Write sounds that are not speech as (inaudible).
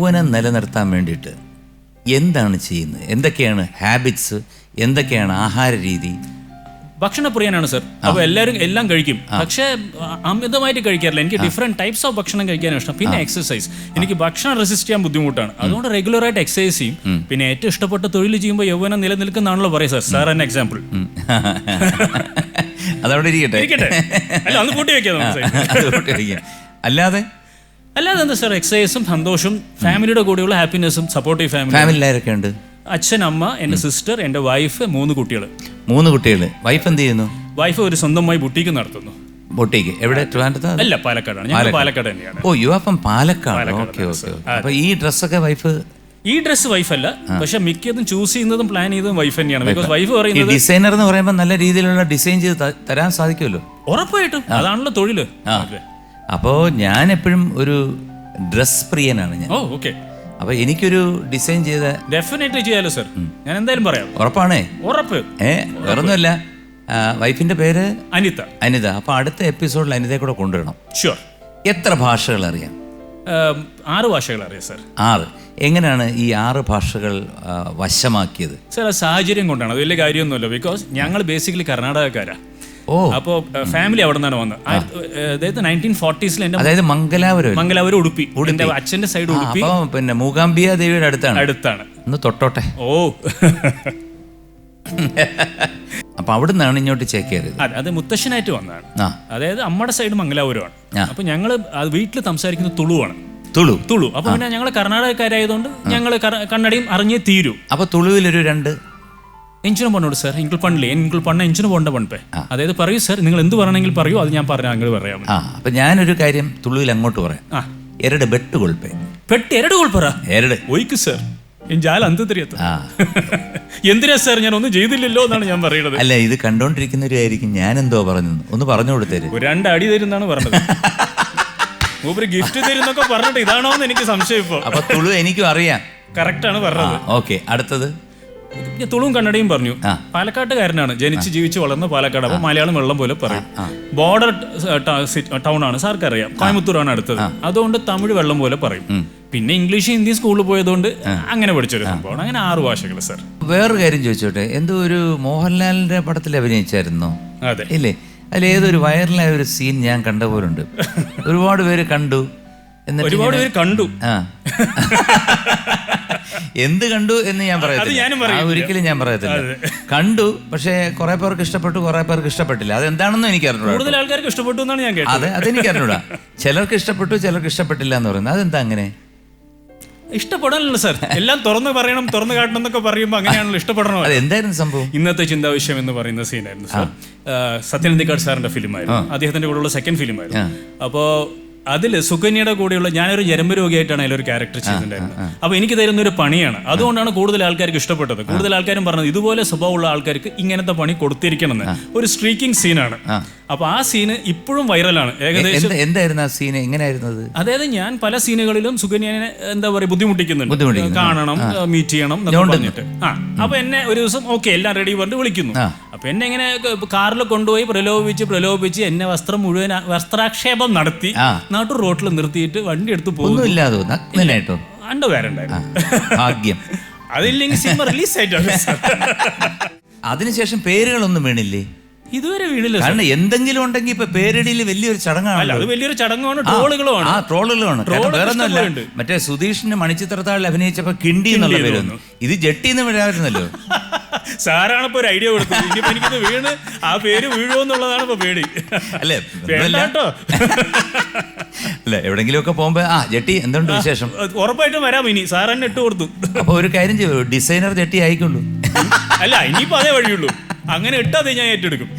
യൗവനം നിലനിർത്താൻ വേണ്ടിയിട്ട് എന്താണ് ചെയ്യുന്നത്? എന്തൊക്കെയാണ് ഹാബിറ്റ്സ് എന്തൊക്കെയാണ് ആഹാര രീതി? ഭക്ഷണപ്രിയനാണ് സർ. അപ്പോൾ എല്ലാവരും എല്ലാം കഴിക്കും. പക്ഷേ അമിതമായിട്ട് കഴിക്കാറില്ല. എനിക്ക് ഡിഫറെന്റ് ടൈപ്സ് ഓഫ് ഭക്ഷണം കഴിക്കാനും ഇഷ്ടം. പിന്നെ എക്സസൈസ് എനിക്ക് ഭക്ഷണം റെസിസ്റ്റ് ചെയ്യാൻ ബുദ്ധിമുട്ടാണ്. അതുകൊണ്ട് റെഗുലർ ആയിട്ട് എക്സസൈസ് ചെയ്യും. പിന്നെ ഏറ്റവും ഇഷ്ടപ്പെട്ട തൊഴിൽ ചെയ്യുമ്പോൾ യൗവനം നിലനിൽക്കുന്നതാണല്ലോ പറയാം സർ. Sir an example. അതവിടെ ഇരിക്കട്ടെ? ഇരിക്കട്ടെ. അല്ല അന്ന് കൂട്ടി വെക്കാം. അല്ലാതെ? അല്ലാതെ എന്താ സാർ എക്സസൈസും സന്തോഷവും ഫാമിലിയുടെ കൂടെയുള്ള ഹാപ്പിനെസ്സും സപ്പോർട്ടീവ് ഫാമിലി ഫാമിലി ഉണ്ട്? അച്ഛൻ അമ്മ എന്റെ സിസ്റ്റർ എന്റെ വൈഫ് മൂന്ന് കുട്ടികൾ മൂന്ന് കുട്ടികൾ വൈഫ് എന്ത് ചെയ്യുന്നു? വൈഫ് ഒരു സ്വന്തമായി ബുട്ടീക്ക് നടത്തുന്നു. ബൊട്ടേക്ക് എവിടെ? ട്രിവാൻഡ്രത്താ അല്ല പാലക്കാടാണ്. ഞങ്ങൾ പാലക്കാട്. തന്നെയാണ്. ഓ യു അപ്പം പാലക്കാട്. ഓക്കെ ഓക്കെ അപ്പൊ ഈ ഡ്രസ്സൊക്കെ വൈഫ് ഈ ഡ്രസ് വൈഫല്ല പക്ഷെ മിക്കതും ചൂസ് ചെയ്യുന്നതും പ്ലാൻ ചെയ്തതും വൈഫ് തന്നെയാണ്. ബിക്കോസ് വൈഫ് പറയുന്നത് ഡിസൈനർ എന്ന് പറയുമ്പോൾ നല്ല രീതിയിലുള്ള ഡിസൈൻ ചെയ്ത് തരാൻ സാധിക്കുമല്ലോ. ഉറപ്പായിട്ടും. അതാണല്ലോ തൊഴിൽ. അതെ. അപ്പോൾ ഞാൻ എപ്പോഴും ഒരു ഡ്രസ് പ്രിയനാണ് ഞാൻ. Oh okay. അപ്പൊ എനിക്കൊരു ഡിസൈൻ ചെയ്ത ഡെഫിനറ്റ്ലി ചെയ്യാലോ സർ ഞാൻ എന്തായാലും പറയാം. ഉറപ്പാണേ? ഉറപ്പ്. ഏ വേറൊന്നുമല്ല. വൈഫിന്റെ പേര് അനിത. അനിത. അപ്പൊ അടുത്ത എപ്പിസോഡിൽ അനിതയെ കൂടെ കൊണ്ടുവരണം. ഷുവർ എത്ര ഭാഷകൾ അറിയാം? ആറ് ഭാഷകൾ അറിയാം സർ ആറ്. എങ്ങനെയാണ് ഈ ആറ് ഭാഷകൾ വശമാക്കിയത്? സർ സാഹചര്യം കൊണ്ടാണ്. അത് വലിയ കാര്യമൊന്നുമല്ല. ബിക്കോസ് ഞങ്ങൾ ബേസിക്കലി കർണാടകക്കാരാ. ഓ. അപ്പോൾ ഫാമിലി അവിടെ നിന്നാണ് വന്നത്. അതായത് നയന്റീൻ ഫോർട്ടീസിൽ എന്റെ അതായത് മംഗലാപുരം. മംഗലാപുരം ഉടുപ്പി. എന്റെ അച്ഛന്റെ സൈഡ് ഉടുപ്പി. അപ്പം പിന്നെ മൂകാംബിയ ദേവിയുടെ അടുത്താണ്. അടുത്താണ്. ഒന്ന് തൊട്ടോട്ടെ. ഓ. (laughs) അപ്പൊ അവിടെ നിന്നാണ് ഇങ്ങോട്ട് ചേക്കേറിയത് അതെ അത് മുത്തശ്ശനായിട്ട് വന്നതാണ്. അതായത് അമ്മയുടെ സൈഡ് മംഗലാപുരമാണ്. അപ്പൊ ഞങ്ങൾ വീട്ടിൽ സംസാരിക്കുന്ന തുളുവാണ്. തുളു. തുളു. അപ്പൊ പിന്നെ ഞങ്ങൾ കർണാടകക്കാരായതുകൊണ്ട് ഞങ്ങൾ കന്നഡയും അറിഞ്ഞേ തീരൂ. അപ്പൊ തുളുവിലൊരു രണ്ട് എഞ്ചിനും പണ്ണോട് സാർ എങ്കിൽ പണില്ലേ എങ്കിൽ പണ്ട എഞ്ചിന് പോണ്ട പണിപ്പേ അതായത് പറയൂ സാർ നിങ്ങൾ എന്ത് പറയണമെങ്കിൽ പറയൂ അത് ഞാൻ പറഞ്ഞാൽ നിങ്ങൾ പറയാം. ആ അപ്പൊ ഞാനൊരു കാര്യം തുള്ളിയിൽ അങ്ങോട്ട് പറയാം. ആ. ബെട്ട് കൊൾപ്പേ പെട്ടി എരട് കൊൾപ്പറ എരട്. ഒയ്ക്ക് സാർ. ആ. (laughs) എന്തിനാ സാർ ഞാൻ ഒന്നും ചെയ്തില്ലല്ലോ എന്നാണ് ഞാൻ പറയുന്നത് അല്ല ഇത് കണ്ടോണ്ടിരിക്കുന്നവരായിരിക്കും. ഞാൻ എന്തോ പറഞ്ഞു ഒന്ന് പറഞ്ഞു കൊടുത്തേര്. ഒരു രണ്ട് അടി തരുന്നാണ് പറഞ്ഞത്. (laughs) മൂപ്പര് ഗിഫ്റ്റ് തരുന്നൊക്കെ പറഞ്ഞിട്ട് ഇതാണോ എന്ന് എനിക്ക് സംശയം ഇപ്പൊ. അപ്പൊ തുളു എനിക്കും അറിയാം. കറക്റ്റ് ആണ് പറഞ്ഞത്. ഓക്കെ. അടുത്തത്. തുളുവും കന്നഡയും പറഞ്ഞു. പാലക്കാട്ടുകാരനാണ്. ജനിച്ച് ജീവിച്ച് വളർന്ന പാലക്കാട്. അപ്പൊ മലയാളം വെള്ളം പോലെ പറയും. ബോർഡർ ടൗൺ ആണ്. സാർക്ക് അറിയാം കോയമ്പത്തൂരാണ് അടുത്തത്. അതുകൊണ്ട് തമിഴ് വെള്ളം പോലെ പറയും. പിന്നെ ഇംഗ്ലീഷ് ഹിന്ദി സ്കൂളിൽ പോയതുകൊണ്ട് അങ്ങനെ പഠിച്ചൊരു സംഭവമാണ്. അങ്ങനെ ആറ് ഭാഷകൾ സർ. വേറൊരു കാര്യം ചോദിച്ചോട്ടെ. എന്തോ ഒരു മോഹൻലാലിന്റെ പടത്തിൽ അഭിനയിച്ചായിരുന്നു. അതെ. ഇല്ലേ? അതിൽ ഏതൊരു വൈറലായ ഒരു സീൻ ഞാൻ കണ്ട പോലുണ്ട്. ഒരുപാട് പേര് കണ്ടു. എന്നിട്ട് ഒരുപാട് പേര് കണ്ടു. ആ. (laughs) എന്ത് കണ്ടു എന്ന് ഞാൻ പറയത്തില്ല. ഒരിക്കലും ഞാൻ പറയത്തില്ല. കണ്ടു പക്ഷേ കുറെ പേർക്ക് ഇഷ്ടപ്പെട്ടു കുറെ പേർക്ക് ഇഷ്ടപ്പെട്ടില്ല. അതെന്താണെന്നും എനിക്ക് അറിഞ്ഞൂടാ. കൂടുതൽ ആൾക്കാർക്ക് ഇഷ്ടപ്പെട്ടു എന്നാണ് ഞാൻ കേട്ടത്. അതെ അതെനിക്ക് അറിഞ്ഞൂടാ. ചിലർക്ക് ഇഷ്ടപ്പെട്ടു ചിലർക്ക് ഇഷ്ടപ്പെട്ടില്ല എന്ന് പറയുന്നത്. അതെന്താ അങ്ങനെ? ഇഷ്ടപ്പെടാനല്ലോ സാർ. എല്ലാം തുറന്നു പറയണം തുറന്നു കാട്ടണം എന്നൊക്കെ പറയുമ്പോൾ അങ്ങനെയാണല്ലോ ഇഷ്ടപ്പെടണോ എന്തായിരുന്നു സംഭവം? ഇന്നത്തെ ചിന്താവിഷയം എന്ന് പറയുന്ന സീനായിരുന്നു സാർ സത്യനന്ദിക്കാട് സാറിന്റെ ഫിലിമായിരുന്നു അദ്ദേഹത്തിന്റെ കൂടെയുള്ള സെക്കൻഡ് ഫിലിമായിരുന്നു അപ്പോ അതിൽ സുകന്യയുടെ കൂടെയുള്ള ഞാനൊരു ജനമ്പ രോഗിയായിട്ടാണ് അതിലൊരു ക്യാരക്ടർ ചെയ്തിട്ടുണ്ടായിരുന്നത്. അപ്പൊ എനിക്ക് തരുന്ന ഒരു പണിയാണ്. അതുകൊണ്ടാണ് കൂടുതൽ ആൾക്കാർക്ക് ഇഷ്ടപ്പെട്ടത്. കൂടുതൽ ആൾക്കാരും പറഞ്ഞത് ഇതുപോലെ സ്വഭാവമുള്ള ആൾക്കാർക്ക് ഇങ്ങനത്തെ പണി കൊടുത്തിരിക്കണമെന്ന്. ഒരു സ്ട്രീക്കിംഗ് സീനാണ് അപ്പൊ ആ സീന് ഇപ്പോഴും വൈറലാണ് ഏകദേശം എന്താ എന്തായിരുന്നു ആ സീൻ എങ്ങനെയായിരുന്നത് അതായത് ഞാൻ പല സീനുകളിലും സുകന്യനെ എന്താ പറയുക ബുദ്ധിമുട്ടിക്കുന്നുണ്ട്. കാണണം മീറ്റ് ചെയ്യണം എന്നൊക്കെ പറഞ്ഞിട്ട്. ആ. അപ്പൊ എന്നെ ഒരു ദിവസം ഓക്കെ എല്ലാം റെഡി പറഞ്ഞിട്ട് വിളിക്കുന്നു. അപ്പൊ എന്നെ ഇങ്ങനെ കാറിൽ കൊണ്ടുപോയി പ്രലോഭിച്ച് പ്രലോഭിച്ച് എന്നെ വസ്ത്രം മുഴുവൻ വസ്ത്രാക്ഷേപം നടത്തി നാട്ടു റോട്ടിൽ നിർത്തിയിട്ട് വണ്ടി എടുത്ത് പോകുന്നു. ഭാഗ്യം. അതില്ലെങ്കിൽ സിനിമ റിലീസ്. അതിനുശേഷം പേരുകളൊന്നും വീണില്ലേ? ഇതുവരെ വീണില്ല. കാരണം എന്തെങ്കിലും ഉണ്ടെങ്കിൽ ഇപ്പൊ പേരിടിയിൽ വലിയൊരു ചടങ്ങാണ് അത് വലിയൊരു ചടങ്ങാണ് ട്രോളുകളുമാണ്. ആ ട്രോളുകളാണ് വേറെ. മറ്റേ സുധീഷിന് മണിച്ചിത്രത്താളിൽ അഭിനയിച്ചപ്പോ കിണ്ടി എന്നുള്ള പേര് ഇത് ജട്ടി എന്ന് വിടാമായിരുന്നല്ലോ (laughs) സാറാണ് ഇപ്പൊ ഒരു ഐഡിയ കൊടുത്തത്. ഇനിയിപ്പോ എനിക്കിത് വീണ് ആ പേര് വീഴുമോ എന്നുള്ളതാണ് ഇപ്പൊ പേടി. അല്ലേ? കേട്ടോ അല്ല എവിടെങ്കിലും ഒക്കെ പോകുമ്പോ ആ ജെട്ടി എന്തുണ്ട് വിശേഷം? ഉറപ്പായിട്ടും വരാം ഇനി. സാർ തന്നെ ഇട്ട് കൊടുത്തു. അപ്പൊ ഒരു കാര്യം ചെയ്യൂ ഡിസൈനർ ജെട്ടി ആയിക്കൊള്ളൂ. അല്ല ഇനിയിപ്പോ അതേ വഴിയുള്ളൂ. അങ്ങനെ ഇട്ടാതെ ഞാൻ ഏറ്റെടുക്കും.